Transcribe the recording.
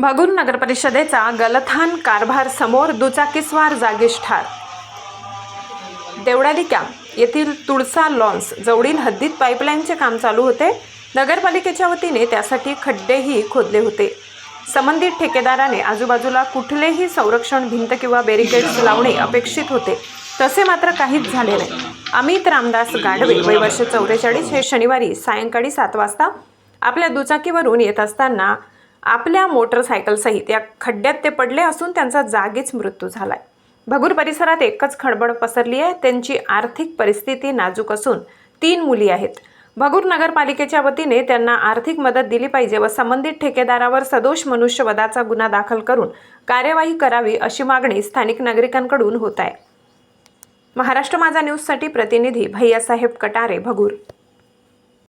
भगूर नगरपरिषदेचा गलथान कारभार समोर दुचाकीस्वार जागीच ठार. देवडाली कॅम्प येथील तुळसा लॉन्स जवळील हद्दीत पाईपलाईनचे काम चालू होते. नगरपालिकेच्या वतीने त्यासाठी खड्डेही खोदले होते. संबंधित ठेकेदाराने आजूबाजूला कुठलेही संरक्षण भिंत किंवा बॅरिकेड्स लावणे अपेक्षित होते. तसे मात्र काहीच झाले नाही. अमित रामदास गाडवे वय वर्ष चौवेचाळीस हे शनिवारी सायंकाळी सात वाजता आपल्या दुचाकीवरून येत असताना आपल्या मोटरसायकलसहित या खड्ड्यात ते पडले असून त्यांचा जागीच मृत्यू झालाय. भगूर परिसरात एकच खडबड पसरली आहे. त्यांची आर्थिक परिस्थिती नाजूक असून तीन मुली आहेत. भगूर नगरपालिकेच्या वतीने त्यांना आर्थिक मदत दिली पाहिजे व संबंधित ठेकेदारावर सदोष मनुष्यवधाचा गुन्हा दाखल करून कार्यवाही करावी अशी मागणी स्थानिक नागरिकांकडून होत आहे. महाराष्ट्र माझा न्यूजसाठी प्रतिनिधी भैयासाहेब कटारे भगूर.